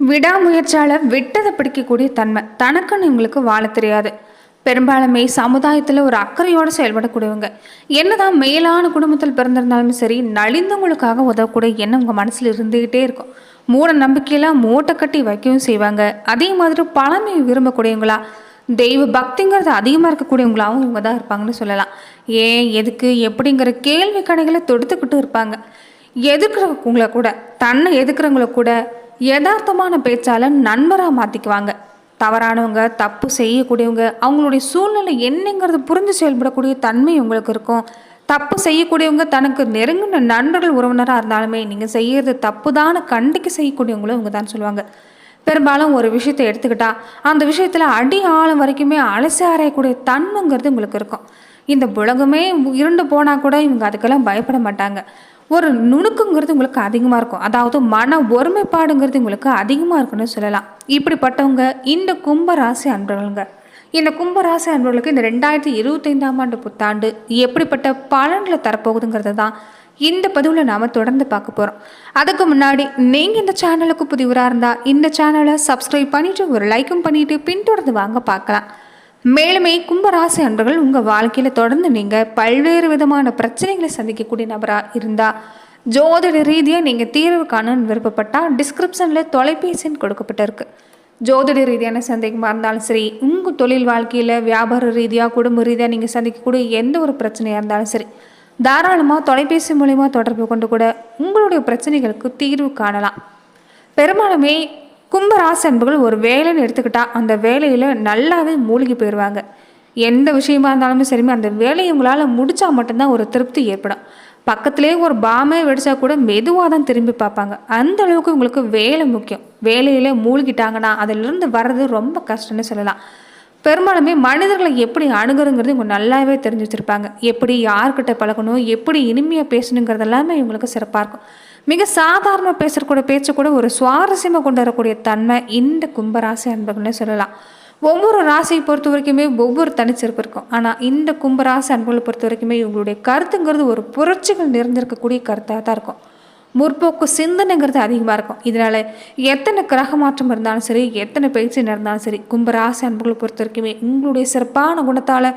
விடாமுயற்சியால் விட்டதை பிடிக்கக்கூடிய தன்மை. தனக்குன்னு இவங்களுக்கு வாழ தெரியாது. பெரும்பாலுமே சமுதாயத்தில் ஒரு அக்கறையோடு செயல்படக்கூடியவங்க. என்னதான் மேலான குடும்பத்தில் பிறந்திருந்தாலும் சரி நலிந்தவங்களுக்காக உதவக்கூடிய எண்ணம் உங்கள் மனசில் இருந்துக்கிட்டே இருக்கும். மூட நம்பிக்கையெல்லாம் மூட்டை கட்டி வைக்கவும் செய்வாங்க. அதே மாதிரி பழமையை விரும்பக்கூடியவங்களா தெய்வ பக்திங்கிறது அதிகமாக இருக்கக்கூடியவங்களாகவும் இவங்க தான் இருப்பாங்கன்னு சொல்லலாம். ஏன் எதுக்கு எப்படிங்கிற கேள்வி கணைகளை தொடுத்துக்கிட்டு இருப்பாங்க. எதுக்குறவங்களை கூட தன்னை எதுக்குறவங்களை கூட யதார்த்தமான பேச்சால் நண்பராக மாற்றிக்குவாங்க தவறானவங்க தப்பு செய்யக்கூடியவங்க அவங்களுடைய சூழ்நிலை என்னங்கிறது புரிஞ்சு செயல்படக்கூடிய தன்மை உங்களுக்கு இருக்கும். தப்பு செய்யக்கூடியவங்க தனக்கு நெருங்கின நண்பர்கள் உறவினராக இருந்தாலுமே நீங்கள் செய்கிறது தப்பு தான் கண்டிக்க செய்யக்கூடியவங்களும் இவங்க தான் சொல்லுவாங்க. பெரும்பாலும் ஒரு விஷயத்தை எடுத்துக்கிட்டா அந்த விஷயத்தில் அடி ஆழம் வரைக்குமே அலசி ஆராயக்கூடிய தன்மைங்கிறது உங்களுக்கு இருக்கும். இந்த உலகமே இருண்டு போனால் கூட இவங்க அதுக்கெல்லாம் பயப்பட மாட்டாங்க. ஒரு நுணுக்குங்கிறது உங்களுக்கு அதிகமாக இருக்கும். அதாவது மன ஒருமைப்பாடுங்கிறது உங்களுக்கு அதிகமாக இருக்குன்னு சொல்லலாம். இப்படிப்பட்டவங்க இந்த கும்பராசி அன்பர்களுங்க. இந்த கும்பராசி அன்பர்களுக்கு இந்த ரெண்டாயிரத்தி இருபத்தைந்தாம் ஆண்டு புத்தாண்டு எப்படிப்பட்ட பலன்களை தரப்போகுதுங்கிறது தான் இந்த பதிவில் நாம் தொடர்ந்து பார்க்க போகிறோம் அதுக்கு முன்னாடி நீங்கள் இந்த சேனலுக்கு புதிவராக இருந்தால் இந்த சேனலை சப்ஸ்கிரைப் பண்ணிவிட்டு ஒரு லைக்கும் பண்ணிவிட்டு பின்தொடர்ந்து வாங்க பார்க்கலாம். மேலுமே கும்பராசி அன்பர்கள் உங்கள் வாழ்க்கையில் தொடர்ந்து நீங்கள் பல்வேறு விதமான பிரச்சனைகளை சந்திக்கக்கூடிய நபராக இருந்தால் ஜோதிட ரீதியாக நீங்கள் தீர்வு காணணும்னு விருப்பப்பட்டால் டிஸ்கிரிப்ஷனில் தொலைபேசின்னு கொடுக்கப்பட்டிருக்கு. ஜோதிட ரீதியான சந்தேகமாக இருந்தாலும் சரி உங்கள் தொழில் வாழ்க்கையில் வியாபார ரீதியாக குடும்ப ரீதியாக நீங்கள் சந்திக்கக்கூடிய எந்த ஒரு பிரச்சனையாக இருந்தாலும் சரி தாராளமாக தொலைபேசி மூலிமா தொடர்பு கொண்டு கூட உங்களுடைய பிரச்சனைகளுக்கு தீர்வு காணலாம். பெரும்பாலுமே கும்பராசி அன்புகள் ஒரு வேலைன்னு எடுத்துக்கிட்டா அந்த வேலையில் நல்லாவே மூழ்கி போயிடுவாங்க எந்த விஷயமா இருந்தாலுமே சரிமே அந்த வேலையை உங்களால் முடித்தா மட்டும்தான் ஒரு திருப்தி ஏற்படும். பக்கத்துலேயே ஒரு பாமே வெடிச்சா கூட மெதுவாக தான் திரும்பி பார்ப்பாங்க. அந்த அளவுக்கு உங்களுக்கு வேலை முக்கியம். வேலையில் மூழ்கிட்டாங்கன்னா அதிலிருந்து வர்றது ரொம்ப கஷ்டம்னு சொல்லலாம். பெரும்பாலுமே மனிதர்களை எப்படி அணுகுறங்கிறது இவங்க நல்லாவே தெரிஞ்சு வச்சுருப்பாங்க. எப்படி யார்கிட்ட பழகணும் எப்படி இனிமையாக பேசணுங்கிறதெல்லாமே இவங்களுக்கு சிறப்பாக இருக்கும். மிக சாதாரண பேசுறக்கூடிய பேச்சு கூட ஒரு சுவாரஸ்யமாக கொண்டு வரக்கூடிய தன்மை இந்த கும்பராசி அன்பர்கள்னு சொல்லலாம். ஒவ்வொரு ராசியை பொறுத்த வரைக்குமே ஒவ்வொரு தனிச்சிறப்பு இருக்கும். ஆனால் இந்த கும்பராசி அன்புகளை பொறுத்த வரைக்குமே இவங்களுடைய கருத்துங்கிறது ஒரு புரட்சிகள் நிறைந்திருக்கக்கூடிய கருத்தாக தான் இருக்கும். முற்போக்கு சிந்தனைங்கிறது அதிகமாக இருக்கும். இதனால் எத்தனை கிரக மாற்றம் இருந்தாலும் சரி எத்தனை பயிற்சி நடந்தாலும் சரி கும்பராசி அன்புகளை பொறுத்த வரைக்குமே உங்களுடைய சிறப்பான குணத்தால்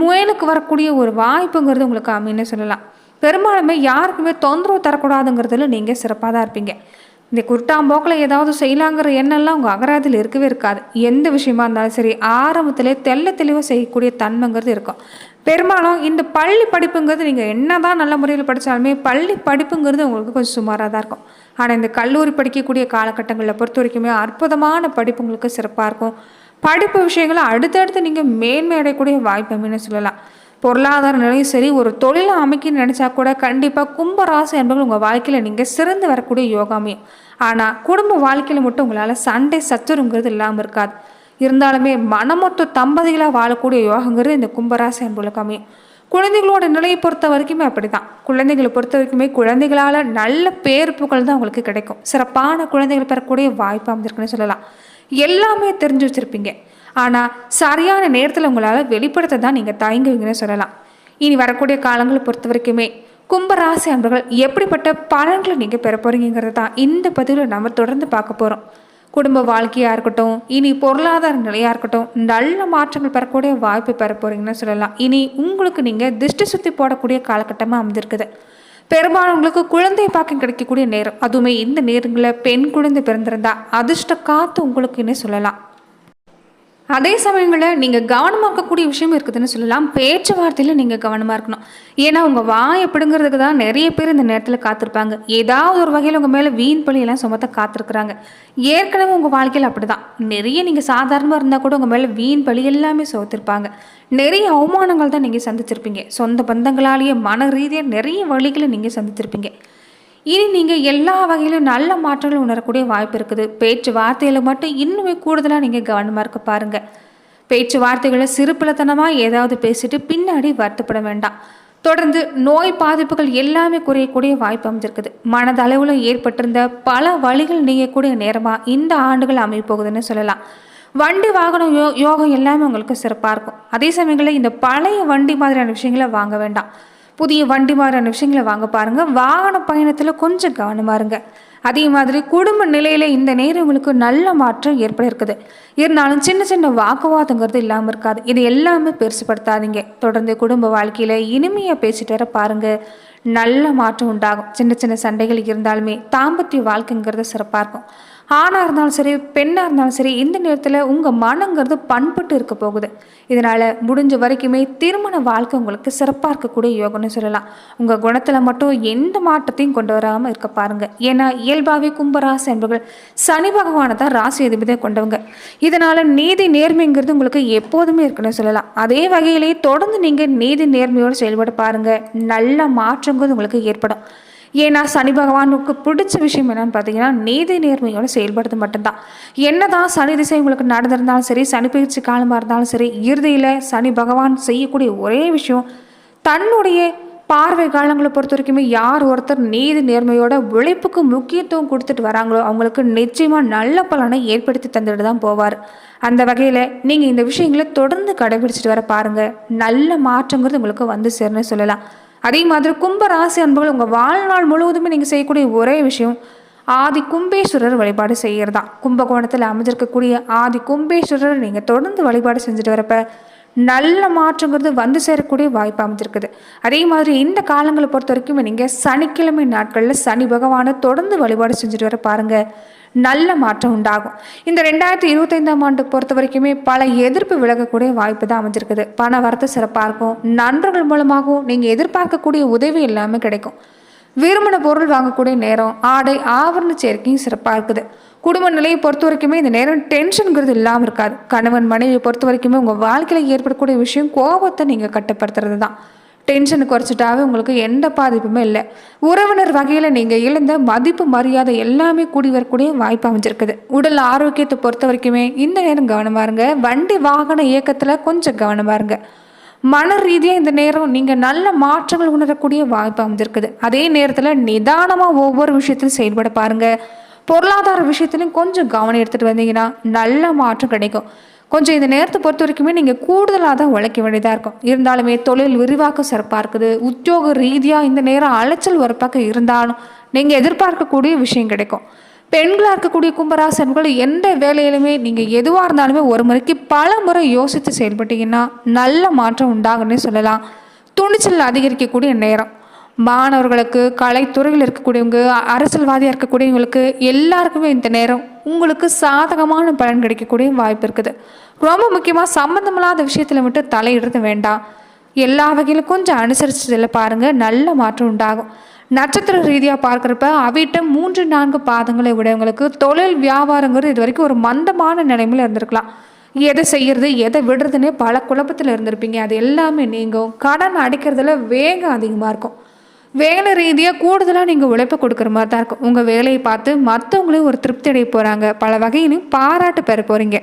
முயலுக்கு வரக்கூடிய ஒரு வாய்ப்புங்கிறது உங்களுக்கு அமைன்னு சொல்லலாம். பெரும்பாலுமே யாருக்குமே தொந்தரவு தரக்கூடாதுங்கிறதுல நீங்கள் சிறப்பாக தான் இருப்பீங்க. இந்த குருட்டாம்போக்கில் ஏதாவது செய்யலாங்கிற எண்ணெல்லாம் உங்கள் அகராதியில் இருக்கவே இருக்காது. எந்த விஷயமா இருந்தாலும் சரி ஆரம்பத்திலே தெல்ல தெளிவாக செய்யக்கூடிய தன்மைங்கிறது இருக்கும். பெரும்பாலும் இந்த பள்ளி படிப்புங்கிறது நீங்கள் என்ன தான் நல்ல முறையில் படித்தாலுமே பள்ளி படிப்புங்கிறது உங்களுக்கு கொஞ்சம் சுமாராக தான் இருக்கும். ஆனால் இந்த கல்லூரி படிக்கக்கூடிய காலகட்டங்களில் பொறுத்த வரைக்குமே அற்புதமான படிப்பு உங்களுக்கு சிறப்பாக இருக்கும். படிப்பு விஷயங்களை அடுத்தடுத்து நீங்கள் மேன்மை அடையக்கூடிய வாய்ப்பு அப்படின்னு சொல்லலாம். பொருளாதார நிலையும் சரி ஒரு தொழிலை அமைக்கணும்னு நினச்சா கூட கண்டிப்பாக கும்பராசி என்பது உங்கள் வாழ்க்கையில் நீங்கள் சிறந்து வரக்கூடிய யோகாமையும் ஆனால் குடும்ப வாழ்க்கையில் மட்டும் உங்களால் சண்டை சச்சரவுங்கிறது இல்லாமல் இருக்காது. இருந்தாலுமே மனமொத்த தம்பதிகளாக வாழக்கூடிய யோகங்கிறது இந்த கும்பராசி அன்புகளுக்கு அமையும் குழந்தைகளோட நிலையை பொறுத்த வரைக்குமே அப்படி தான் குழந்தைகளை பொறுத்த வரைக்குமே குழந்தைகளால் நல்ல பேர் புகழ் தான் உங்களுக்கு கிடைக்கும். சிறப்பான குழந்தைகள் பெறக்கூடிய வாய்ப்பு அமைஞ்சிருக்குன்னு சொல்லலாம். எல்லாமே தெரிஞ்சு வச்சுருப்பீங்க. ஆனால் சரியான நேரத்தில் உங்களால் வெளிப்படுத்த தான் நீங்கள் தயங்குவீங்கன்னு சொல்லலாம். இனி வரக்கூடிய காலங்களை பொறுத்த வரைக்குமே கும்பராசி அன்பர்கள் எப்படிப்பட்ட பலன்களை நீங்கள் பெற போகிறீங்கிறது தான் இந்த பதிவில் நம்ம தொடர்ந்து பார்க்க போகிறோம் குடும்ப வாழ்க்கையாக இருக்கட்டும் இனி பொருளாதார நிலையாக இருக்கட்டும் நல்ல மாற்றங்கள் பெறக்கூடிய வாய்ப்பு பெற போகிறீங்கன்னு சொல்லலாம். இனி உங்களுக்கு நீங்கள் திருஷ்டி சுற்றி போடக்கூடிய காலகட்டமாக அமைந்திருக்குது. பெரும்பாலானவங்களுக்கு குழந்தை பாக்கம் கிடைக்கக்கூடிய நேரம். அதுவுமே இந்த நேரங்களில் பெண் குழந்தை பிறந்திருந்தா அதிர்ஷ்ட காத்து உங்களுக்குன்னே சொல்லலாம். அதே சமயங்களில் நீங்கள் கவனமாக இருக்கக்கூடிய விஷயம் இருக்குதுன்னு சொல்லலாம். பேச்சுவார்த்தையில் நீங்கள் கவனமாக இருக்கணும். ஏன்னா உங்கள் வாய் எப்படிங்கிறதுக்கு தான் நிறைய பேர் இந்த நேரத்தில் காத்திருப்பாங்க. ஏதாவது ஒரு வகையில் உங்கள் மேலே வீண் பழியெல்லாம் சுமத்த காத்திருக்கிறாங்க. ஏற்கனவே உங்கள் வாழ்க்கையில் அப்படி தான் நிறைய நீங்கள் சாதாரணமாக இருந்தால் கூட உங்கள் மேலே வீண் பழி எல்லாமே சுமத்திருப்பாங்க. நிறைய அவமானங்கள் தான் நீங்கள் சந்திச்சிருப்பீங்க. சொந்த பந்தங்களாலேயே மன ரீதியாக நிறைய வழிகளை நீங்கள் சந்திச்சிருப்பீங்க. இனி நீங்கள் எல்லா வகையிலும் நல்ல மாற்றங்கள் உணரக்கூடிய வாய்ப்பு இருக்குது. பேச்சு வார்த்தையில் மட்டும் இன்னுமே கூடுதலாக நீங்கள் கவனமாக இருக்க பாருங்கள் பேச்சு வார்த்தைகளை சிறுபிளத்தனமாக ஏதாவது பேசிட்டு பின்னாடி வருத்தப்பட வேண்டாம். தொடர்ந்து நோய் பாதிப்புகள் எல்லாமே குறையக்கூடிய வாய்ப்பு அமைஞ்சிருக்குது. மனதளவில் ஏற்பட்டிருந்த பல வழிகள் நீங்கக்கூடிய நேரமாக இந்த ஆண்டுகள் அமைப்போகுதுன்னு சொல்லலாம். வண்டி வாகனம் யோ யோகம் எல்லாமே உங்களுக்கு சிறப்பாக இருக்கும். அதே சமயங்களில் இந்த பழைய வண்டி மாதிரியான விஷயங்களை வாங்க வேண்டாம். புதிய வண்டி மாதிரியான விஷயங்களை வாங்க பாருங்கள் வாகன பயணத்தில் கொஞ்சம் கவனமாக இருங்க. அதே மாதிரி குடும்ப நிலையில் இந்த நேரம் உங்களுக்கு நல்ல மாற்றம் ஏற்பட இருக்குது இருந்தாலும் சின்ன சின்ன வாக்குவாதங்கிறது இல்லாமல் இருக்காது. இது எல்லாமே பெருசுப்படுத்தாதீங்க தொடர்ந்து குடும்ப வாழ்க்கையில் இனிமையாக பேசிட்டு வர பாருங்கள் நல்ல மாற்றம் உண்டாகும். சின்ன சின்ன சண்டைகள் இருந்தாலுமே தாம்பத்திய வாழ்க்கைங்கிறது சிறப்பாக இருக்கும். ஆணாக இருந்தாலும் சரி பெண்ணாக இருந்தாலும் சரி இந்த நேரத்தில் உங்கள் மனங்கிறது பண்பட்டு இருக்க போகுது. இதனால் முடிஞ்ச வரைக்குமே திருமண வாழ்க்கை உங்களுக்கு சிறப்பாக இருக்கக்கூடிய யோகம்னு சொல்லலாம். உங்கள் குணத்தில் மட்டும் எந்த மாற்றத்தையும் கொண்டு வராமல் இருக்க பாருங்கள் ஏன்னா இயல்பாகவே கும்பராசி என்பவர்கள் சனி பகவானை தான் ராசி அதிபதியை கொண்டவங்க. இதனால் நீதி நேர்மைங்கிறது உங்களுக்கு எப்போதுமே இருக்குன்னு சொல்லலாம். அதே வகையிலேயே தொடர்ந்து நீங்கள் நீதி நேர்மையோடு செயல்பட பாருங்கள் நல்ல மாற்றங்கிறது உங்களுக்கு ஏற்படும். ஏன்னா சனி பகவானுக்கு பிடிச்ச விஷயம் என்னன்னு பார்த்தீங்கன்னா நீதி நேர்மையோட செயல்படுறது மட்டும்தான். என்னதான் சனி திசை உங்களுக்கு நடந்திருந்தாலும் சரி சனி பயிற்சி காலமாக இருந்தாலும் சரி இறுதியில் சனி பகவான் செய்யக்கூடிய ஒரே விஷயம் தன்னுடைய பார்வை காலங்களை பொறுத்த வரைக்குமே யார் ஒருத்தர் நீதி நேர்மையோட உழைப்புக்கு முக்கியத்துவம் கொடுத்துட்டு வராங்களோ அவங்களுக்கு நிச்சயமாக நல்ல பலனை ஏற்படுத்தி தந்துட்டு தான் போவார். அந்த வகையில் நீங்கள் இந்த விஷயங்களை தொடர்ந்து கடைபிடிச்சிட்டு வர பாருங்கள் நல்ல மாற்றங்கிறது உங்களுக்கு வந்து சேரணும் சொல்லலாம். அதே மாதிரி கும்ப ராசி அன்புகள் உங்கள் வாழ்நாள் முழுவதுமே நீங்கள் செய்யக்கூடிய ஒரே விஷயம் ஆதி கும்பேஸ்வரர் வழிபாடு செய்கிறதா கும்பகோணத்தில் அமைஞ்சிருக்கக்கூடிய ஆதி கும்பேஸ்வரர் நீங்கள் தொடர்ந்து வழிபாடு செஞ்சுட்டு வரப்போ நல்ல மாற்றங்கிறது வந்து சேரக்கூடிய வாய்ப்பு அமைஞ்சிருக்குது. அதே மாதிரி இந்த காலங்களை பொறுத்த வரைக்கும் நீங்கள் சனிக்கிழமை நாட்களில் சனி பகவானை தொடர்ந்து வழிபாடு செஞ்சுட்டு வர பாருங்கள் நல்ல மாற்றம் உண்டாகும். இந்த ரெண்டாயிரத்தி இருபத்தைந்தாம் ஆண்டு பொறுத்த வரைக்குமே பல எதிர்ப்பு விலகக்கூடிய வாய்ப்பு தான் அமைஞ்சிருக்குது. பண வரத்து சிறப்பாக இருக்கும். நண்பர்கள் மூலமாகவும் நீங்கள் எதிர்பார்க்கக்கூடிய உதவி எல்லாமே கிடைக்கும். விரும்பின பொருள் வாங்கக்கூடிய நேரம் ஆடை ஆவரண சேர்க்கையும் சிறப்பாக இருக்குது. குடும்ப நிலையை பொறுத்த வரைக்குமே இந்த நேரம் டென்ஷனுங்கிறது இல்லாமல் இருக்காது. கணவன் மனைவியை பொறுத்த வரைக்குமே உங்கள் வாழ்க்கையில் ஏற்படக்கூடிய விஷயம் கோபத்தை நீங்கள் கட்டுப்படுத்துறது தான். டென்ஷனை குறைச்சிட்டாவே உங்களுக்கு எந்த பாதிப்புமே இல்லை. உறவினர் வகையில் நீங்கள் இழந்த மதிப்பு மரியாதை எல்லாமே கூடி வரக்கூடிய வாய்ப்பு அமைஞ்சிருக்குது. உடல் ஆரோக்கியத்தை பொறுத்த வரைக்குமே இந்த நேரம் கவனமாக இருங்க. வண்டி வாகன இயக்கத்தில் கொஞ்சம் கவனமாக இருங்க. மன ரீதியாக இந்த நேரம் நீங்கள் நல்ல மாற்றங்கள் உணரக்கூடிய வாய்ப்பு அமைஞ்சிருக்குது. அதே நேரத்தில் நிதானமாக ஒவ்வொரு விஷயத்திலும் செயல்பட பாருங்கள் பொருளாதார விஷயத்துலையும் கொஞ்சம் கவனம் எடுத்துகிட்டு வந்தீங்கன்னா நல்ல மாற்றம் கிடைக்கும். கொஞ்சம் இந்த நேரத்தை பொறுத்த வரைக்குமே நீங்கள் கூடுதலாக தான் உழைக்க வேண்டியதாக இருக்கும். இருந்தாலுமே தொழில் விரிவாக்கம் சிறப்பாக இருக்குது. உத்தியோக ரீதியாக இந்த நேரம் அலைச்சல் ஒரு பக்கம் இருந்தாலும் நீங்கள் எதிர்பார்க்கக்கூடிய விஷயம் கிடைக்கும். பெண்களாக இருக்கக்கூடிய கும்பராசன்கள் எந்த வேலையிலுமே நீங்கள் எதுவாக இருந்தாலுமே ஒரு முறைக்கு பல முறை யோசித்து செயல்பட்டீங்கன்னா நல்ல மாற்றம் உண்டாகும்னே சொல்லலாம். துணிச்சல் அதிகரிக்கக்கூடிய நேரம். மாணவர்களுக்கு கலைத்துறையில் இருக்கக்கூடியவங்க அரசியல்வாதியாக இருக்கக்கூடியவங்களுக்கு எல்லாருக்குமே இந்த நேரம் உங்களுக்கு சாதகமான பலன் கிடைக்கக்கூடிய வாய்ப்பு இருக்குது. ரொம்ப முக்கியமாக சம்மந்தமில்லாத விஷயத்தில் மட்டும் தலையிடுறது வேண்டாம். எல்லா வகையிலும் கொஞ்சம் அனுசரிச்சதில் பாருங்கள் நல்ல மாற்றம் உண்டாகும். நட்சத்திர ரீதியாக பார்க்குறப்ப அவிட்ட மூன்று நான்கு பாதங்களை விடவங்களுக்கு தொழில் வியாபாரங்கிறது இது வரைக்கும் ஒரு மந்தமான நிலைமையில் இருந்திருக்கலாம். எதை செய்கிறது எதை விடுறதுன்னே பல குழப்பத்தில் இருந்திருப்பீங்க. அது எல்லாமே நீங்கும். கடன் அடிக்கிறதுல வேகம் அதிகமாக இருக்கும். வேலை ரீதியாக கூடுதலாக நீங்கள் உழைப்பு கொடுக்குற மாதிரி தான் இருக்கும் உங்கள் வேலையை பார்த்து மற்றவங்களையும் ஒரு திருப்தி அடைய போகிறாங்க பல வகையிலையும் பாராட்டு பெற போகிறீங்க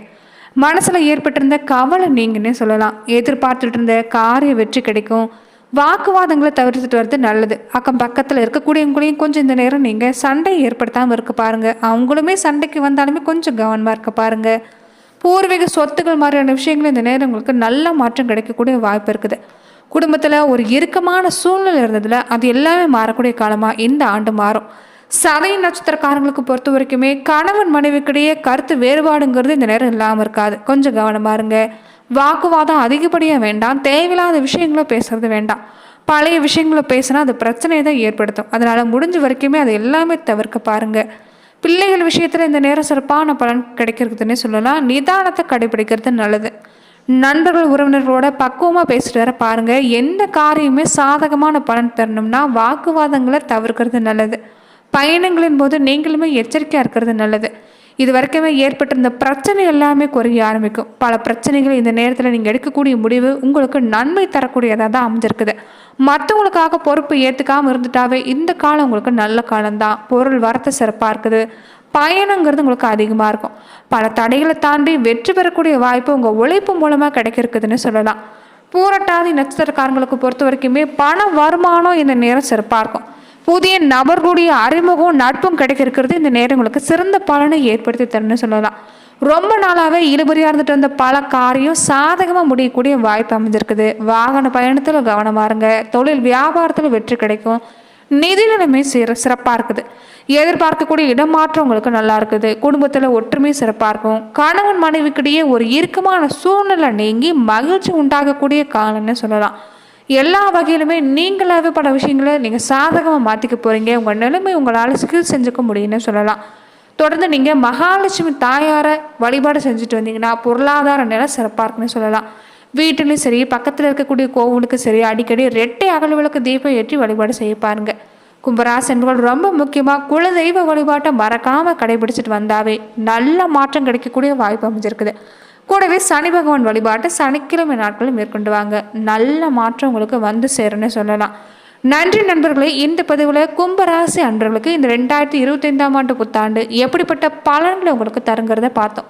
மனசில் ஏற்பட்டிருந்த கவலை நீங்கன்னே சொல்லலாம். எதிர்பார்த்துட்டு இருந்த காரிய வெற்றி கிடைக்கும். வாக்குவாதங்களை தவிர்த்துட்டு வர்றது நல்லது. அக்கம் பக்கத்தில் இருக்கக்கூடியவங்களையும் கொஞ்சம் இந்த நேரம் நீங்கள் சண்டை ஏற்படுத்தாமல் இருக்க பாருங்கள் அவங்களுமே சண்டைக்கு வந்தாலுமே கொஞ்சம் கவனமாக இருக்க பாருங்கள் பூர்வீக சொத்துக்கள் மாதிரியான விஷயங்கள் இந்த நேரம் உங்களுக்கு நல்ல மாற்றம் கிடைக்கக்கூடிய வாய்ப்பு இருக்குது. குடும்பத்தில் ஒரு இறுக்கமான சூழ்நிலை இருந்ததில் அது எல்லாமே மாறக்கூடிய காலமாக இந்த ஆண்டு மாறும். சதை நட்சத்திரக்காரங்களுக்கு பொறுத்த வரைக்குமே கணவன் மனைவிக்கிடையே கருத்து வேறுபாடுங்கிறது இந்த நேரம் இல்லாமல் இருக்காது. கொஞ்சம் கவனமாக இருங்க. வாக்குவாதம் அதிகப்படியாக வேண்டாம். தேவையில்லாத விஷயங்கள பேசுறது வேண்டாம். பழைய விஷயங்கள பேசினா அது பிரச்சனையை தான் ஏற்படுத்தும். அதனால் முடிஞ்ச வரைக்குமே அது எல்லாமே தவிர்க்க பாருங்கள் பிள்ளைகள் விஷயத்தில் இந்த நேரம் சிறப்பான பலன் கிடைக்கிறதுன்னே சொல்லலாம். நிதானத்தை கடைபிடிக்கிறது நல்லது. நண்பர்கள் உறவினர்களோட பக்குவமாக பேசிட்டு வர பாருங்கள் எந்த காரியமே சாதகமான பலன் தரணும்னா வாக்குவாதங்களை தவிர்க்கிறது நல்லது. பயணங்களின் போது நீங்களுமே எச்சரிக்கையாக இருக்கிறது நல்லது. இது வரைக்குமே ஏற்பட்டிருந்த பிரச்சனை எல்லாமே குறைய ஆரம்பிக்கும். பல பிரச்சனைகள் இந்த நேரத்தில் நீங்கள் எடுக்கக்கூடிய முடிவு உங்களுக்கு நன்மை தரக்கூடியதாக தான் அமைஞ்சிருக்குது. மற்றவங்களுக்காக பொறுப்பு ஏற்றுக்காமல் இருந்துட்டாவே இந்த காலம் உங்களுக்கு நல்ல காலம்தான். பொருள் வரத்து சிறப்பாக இருக்குது. பயணங்கிறது உங்களுக்கு அதிகமாக இருக்கும். பல தடைகளை தாண்டி வெற்றி பெறக்கூடிய வாய்ப்பு உங்கள் உழைப்பு மூலமாக கிடைக்கிறதுன்னு சொல்லலாம். பூரட்டாதி நட்சத்திரக்காரங்களுக்கு பொறுத்த வரைக்குமே பண வருமானம் இந்த நேரம் சிறப்பாக இருக்கும். புதிய நபர்களுடைய அறிமுகம் நட்பும் கிடைக்கிறது இந்த நேரம் உங்களுக்கு சிறந்த பலனை ஏற்படுத்தி தரணும்னு சொல்லலாம். ரொம்ப நாளாகவே இழுபறியாக இருந்துட்டு வந்த பல காரியம் சாதகமாக முடியக்கூடிய வாய்ப்பு அமைஞ்சிருக்குது. வாகன பயணத்தில் கவனமாக இருங்க. தொழில் வியாபாரத்தில் வெற்றி கிடைக்கும். நிதி நிலைமை சிற சிறப்பாக இருக்குது. எதிர்பார்க்கக்கூடிய இடமாற்றம் உங்களுக்கு நல்லா இருக்குது. குடும்பத்தில் ஒற்றுமை சிறப்பாக இருக்கும். கணவன் மனைவிக்கிடையே ஒரு இறுக்கமான சூழ்நிலை நீங்கி மகிழ்ச்சி உண்டாகக்கூடிய காலம்னு சொல்லலாம். எல்லா வகையிலுமே நீங்களாகவே பல விஷயங்களை நீங்கள் சாதகமாக மாற்றிக்க போகிறீங்க உங்கள் நிலைமை உங்களால் ஸ்கில் செஞ்சுக்க முடியும்னு சொல்லலாம். தொடர்ந்து நீங்கள் மகாலட்சுமி தாயாரை வழிபாடு செஞ்சுட்டு வந்தீங்கன்னா பொருளாதார நிலை சிறப்பாக இருக்குன்னு சொல்லலாம். வீட்டிலையும் சரி பக்கத்தில் இருக்கக்கூடிய கோவிலுக்கு சரி அடிக்கடி ரெட்டை அகல் விளக்கு தீபம் ஏற்றி வழிபாடு செய்ய பாருங்க. கும்பராசன்கள் ரொம்ப முக்கியமாக குலதெய்வ வழிபாட்டை மறக்காமல் கடைபிடிச்சிட்டு வந்தாவே நல்ல மாற்றம் கிடைக்கக்கூடிய வாய்ப்பு அமைஞ்சிருக்குது. கூடவே சனி பகவான் வழிபாட்டை சனிக்கிழமை நாட்களும் மேற்கொண்டு வாங்க. நல்ல மாற்றம் உங்களுக்கு வந்து சேரும்னு சொல்லலாம். நன்றி நண்பர்களே இந்த பதிவில் கும்பராசி அன்பர்களுக்கு இந்த ரெண்டாயிரத்தி இருபத்தைந்தாம் ஆண்டு புத்தாண்டு எப்படிப்பட்ட பலன்களை உங்களுக்கு தருங்கிறத பார்த்தோம்.